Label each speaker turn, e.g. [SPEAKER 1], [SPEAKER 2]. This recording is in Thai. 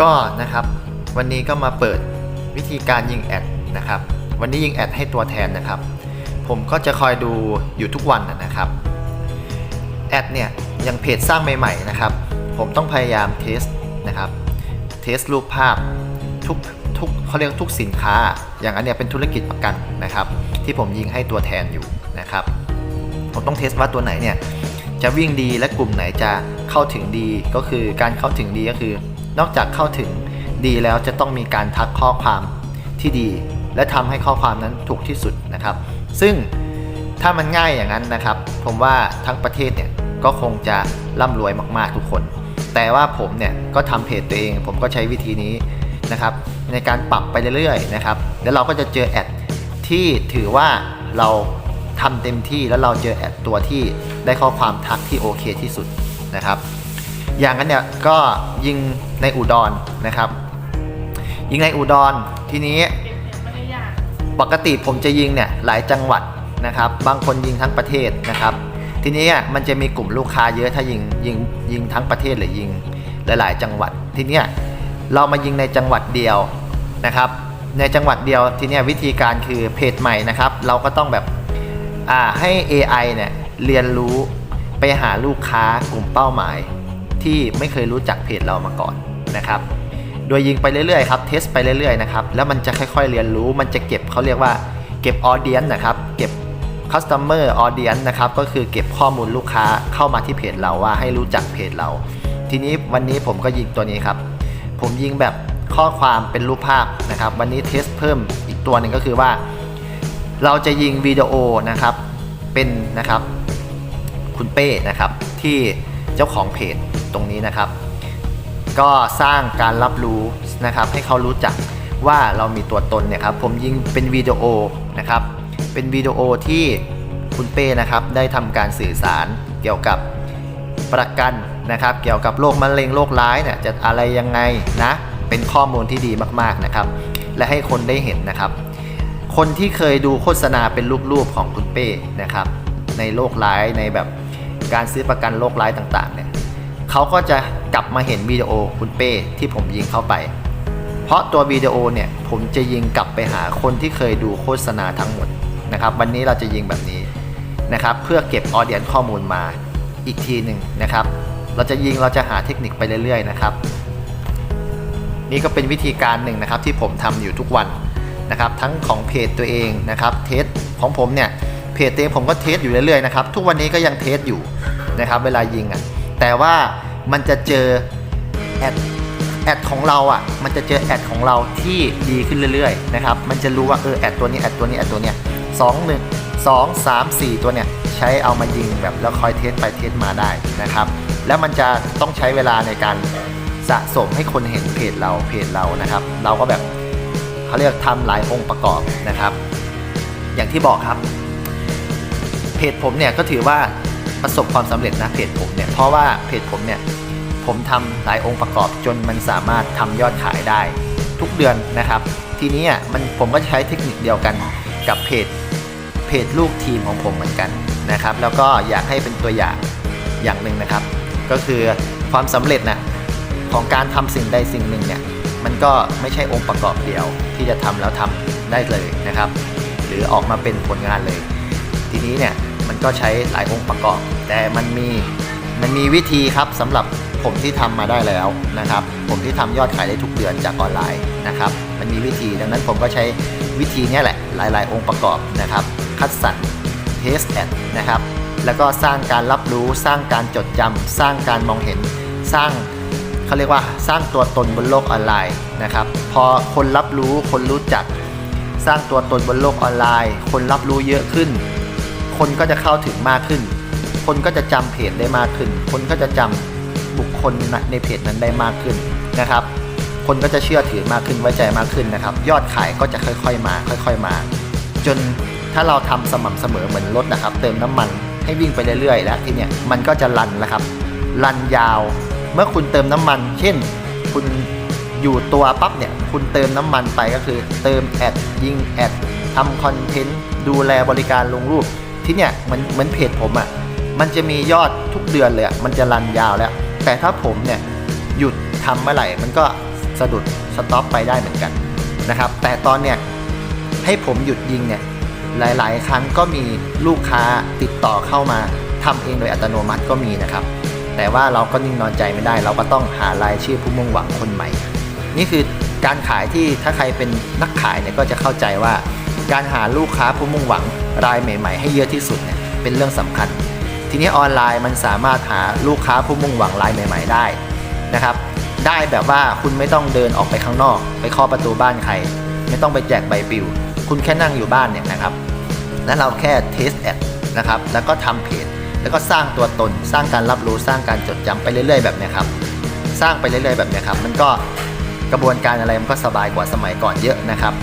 [SPEAKER 1] ก็นะครับ วันนี้ก็มาเปิดวิธีการยิงแอดนะครับ วันนี้ยิงแอดให้ตัวแทนนะครับ ผมก็จะคอยดูอยู่ทุกวันนะครับแอดเนี่ยยังเพจสร้างใหม่ๆนะครับ ผมต้องพยายามเทสนะครับเทสรูปภาพทุกทุกเขาเรียกทุกสินค้า อย่างอันเนี้ยเป็นธุรกิจประกันนะครับ ที่ผมยิงให้ตัวแทนอยู่นะครับ ผมต้องเทสว่าตัวไหนเนี่ยจะวิ่งดีและกลุ่มไหนจะเข้าถึงดีก็คือการเข้าถึงดีก็คือ นอกจากเข้าถึงดีแล้วจะต้องมีการทักข้อความที่ดี และทำให้ข้อความนั้นถูกที่สุดนะครับ ซึ่งถ้ามันง่ายอย่างนั้นนะครับ ผมว่าทั้งประเทศเนี่ยก็คงจะร่ำรวยมากๆทุกคน แต่ว่าผมเนี่ยก็ทำเพจตัวเอง ผมก็ใช้วิธีนี้นะครับในการปรับไปเรื่อยๆนะครับ แล้วเราก็จะเจอแอดที่ถือว่าเราทำเต็มที่แล้วเราเจอแอดตัวที่ได้ข้อความทักที่โอเคที่สุดนะครับ อย่างนั้นเนี่ยก็ยิงในอุดรนะครับ ยิงในอุดรทีนี้ปกติผมจะยิงเนี่ยหลายจังหวัดนะครับ บางคนยิงทั้งประเทศนะครับ ทีนี้มันจะมีกลุ่มลูกค้าเยอะถ้ายิงยิงยิงทั้งประเทศหรือยิงหลาย ๆ จังหวัด ทีนี้เรามายิงในจังหวัดเดียวนะครับ ในจังหวัดเดียวทีนี้วิธีการคือเพจใหม่นะครับ เราก็ต้องแบบอ่าให้ AI เนี่ยเรียนรู้ไปหาลูกค้ากลุ่มเป้าหมาย ที่ไม่เคยรู้จักเพจเรามาก่อนนะครับ โดยยิงไปเรื่อยๆครับ เทสไปเรื่อยๆนะครับ แล้วมันจะค่อยๆเรียนรู้ มันจะเก็บเขาเรียกว่าเก็บออเดียนนะครับ เก็บ customer audience นะครับ ก็คือเก็บข้อมูลลูกค้าเข้ามาที่เพจเราว่าให้รู้จักเพจเรา ทีนี้วันนี้ผมก็ยิงตัวนี้ครับ ผมยิงแบบข้อความเป็นรูปภาพนะครับ วันนี้เทสเพิ่มอีกตัวหนึ่งก็คือว่า เราจะยิงวิดีโอนะครับ เป็นนะครับ คุณเป้นะครับที่เจ้าของเพจ ตรงนี้นะครับ ก็สร้างการรับรู้นะครับ ให้เขารู้จักว่าเรามีตัวตนเนี่ยครับ ผมยิงเป็นวิดีโอนะครับ เป็นวิดีโอที่คุณเป้นะครับได้ทำการสื่อสารเกี่ยวกับประกันนะครับ เกี่ยวกับโรคมะเร็งโรคร้ายเนี่ยจะอะไรยังไงนะ เป็นข้อมูลที่ดีมากๆนะครับ และให้คนได้เห็นนะครับ คนที่เคยดูโฆษณาเป็นรูปๆของคุณเป้นะครับ ในโรคร้ายในแบบการซื้อประกันโรคร้ายต่างๆเนี่ย เขาก็จะกลับมาเห็นวิดีโอคุณเป้ที่ผมยิงเข้าไป เพราะตัววิดีโอเนี่ยผมจะยิงกลับไปหาคนที่เคยดูโฆษณาทั้งหมดนะครับวันนี้เราจะยิงแบบนี้นะครับเพื่อเก็บออเดียนข้อมูลมาอีกทีหนึ่งนะครับ เราจะยิงเราจะหาเทคนิคไปเรื่อยๆนะครับ นี่ก็เป็นวิธีการหนึ่งนะครับที่ผมทำอยู่ทุกวันนะครับ ทั้งของเพจตัวเองนะครับเทสของผมเนี่ยเพจตัวเองผมก็เทสอยู่เรื่อยๆนะครับทุกวันนี้ก็ยังเทสอยู่นะครับ เวลายิงอะ แต่ว่ามันจะเจอแอดแอดของเราอะ มันจะเจอแอดของเราที่ดีขึ้นเรื่อยๆนะครับ มันจะรู้ว่าเออแอดตัวนี้แอดตัวนี้แอดตัวเนี้ยสองหนึ่งสองสามสี่ตัวเนี่ยใช้เอามายิงแบบแล้วคอยเทสไปเทสมาได้นะครับ แล้วมันจะต้องใช้เวลาในการสะสมให้คนเห็นเพจเราเพจเรานะครับ เราก็แบบเขาเรียกทำหลายองค์ประกอบนะครับ อย่างที่บอกครับ เพจผมเนี่ยก็ถือว่า ประสบความสำเร็จนะเพจผมเนี่ยเพราะว่าเพจผมเนี่ยผมทำหลายองค์ประกอบจนมันสามารถทำยอดขายได้ทุกเดือนนะครับ ทีนี้มันผมก็ใช้เทคนิคเดียวกันกับเพจเพจลูกทีมของผมเหมือนกันนะครับ แล้วก็อยากให้เป็นตัวอย่างอย่างหนึ่งนะครับ ก็คือความสำเร็จนะของการทำสิ่งใดสิ่งหนึ่งเนี่ยมันก็ไม่ใช่องค์ประกอบเดียวที่จะทำแล้วทำได้เลยนะครับ หรือออกมาเป็นผลงานเลย ทีนี้เนี่ย มันก็ใช้หลายองค์ประกอบ แต่มันมีมันมีวิธีครับสำหรับผมที่ทำมาได้แล้วนะครับ ผมที่ทำยอดขายได้ทุกเดือนจากออนไลน์นะครับ มันมีวิธีดังนั้นผมก็ใช้วิธีนี้แหละหลาย ๆ องค์ประกอบนะครับ คัดสรรเทสแอดนะครับ แล้วก็สร้างการรับรู้ สร้างการจดจำสร้างการมองเห็นสร้างเขาเรียกว่าสร้างตัวตนบนโลกออนไลน์นะครับ พอคนรับรู้คนรู้จัก สร้างตัวตนบนโลกออนไลน์ คนรับรู้เยอะขึ้น คนก็จะเข้าถึงมากขึ้น คนก็จะจำเพจได้มากขึ้น คนก็จะจำบุคคลในเพจนั้นได้มากขึ้นนะครับ คนก็จะเชื่อถือมากขึ้นไว้ใจมากขึ้นนะครับ ยอดขายก็จะค่อยๆมา ค่อย ๆมา จนถ้าเราทำสม่ำเสมอเหมือนรถนะครับ เติมน้ำมันให้วิ่งไปเรื่อยๆ แล้วทีเนี้ยมันก็จะรันแล้วครับรันยาวเมื่อคุณเติมน้ำมัน เช่น คุณอยู่ตัวปั๊บเนี่ย คุณเติมน้ำมันไปก็คือ เติมแอดยิงแอดทำคอนเทนต์ดูแลบริการลงรูป ที่เนี่ยเหมือนเหมือนเพจผมอะ่ะมันจะมียอดทุกเดือนเลยอะมันจะรันยาวแล้ว แต่ถ้าผมเนี่ยหยุดทำเมื่อไหร่ มันก็สะดุดสต็อปไปได้เหมือนกันนะครับ แต่ตอนเนี้ยให้ผมหยุดยิงเนี่ยหลายๆ ครั้งก็มีลูกค้าติดต่อเข้ามาทำเองโดยอัตโนมัติก็มีนะครับ แต่ว่าเราก็นิ่งนอนใจไม่ได้ เราก็ต้องหารายชื่อผู้มุ่งหวังคนใหม่ นี่คือการขายที่ถ้าใครเป็นนักขายเนี่ยก็จะเข้าใจว่า การหาลูกค้าผู้มุ่งหวังรายใหม่ ๆ ให้เยอะที่สุดเนี่ยเป็นเรื่องสำคัญ ทีนี้ออนไลน์มันสามารถหาลูกค้าผู้มุ่งหวังรายใหม่ ๆ ได้นะครับ ได้แบบว่าคุณไม่ต้องเดินออกไปข้างนอก ไปเคาะประตูบ้านใคร ไม่ต้องไปแจกใบปลิว คุณแค่นั่งอยู่บ้านเนี่ยนะครับ แล้วเราแค่เทสแอดนะครับ แล้วก็ทำเพจ แล้วก็สร้างตัวตน สร้างการรับรู้ สร้างการจดจำไปเรื่อย ๆ แบบนี้ครับ สร้างไปเรื่อย ๆ แบบนี้ครับ มันก็กระบวนการอะไรมันก็สบายกว่าสมัยก่อนเยอะนะครับ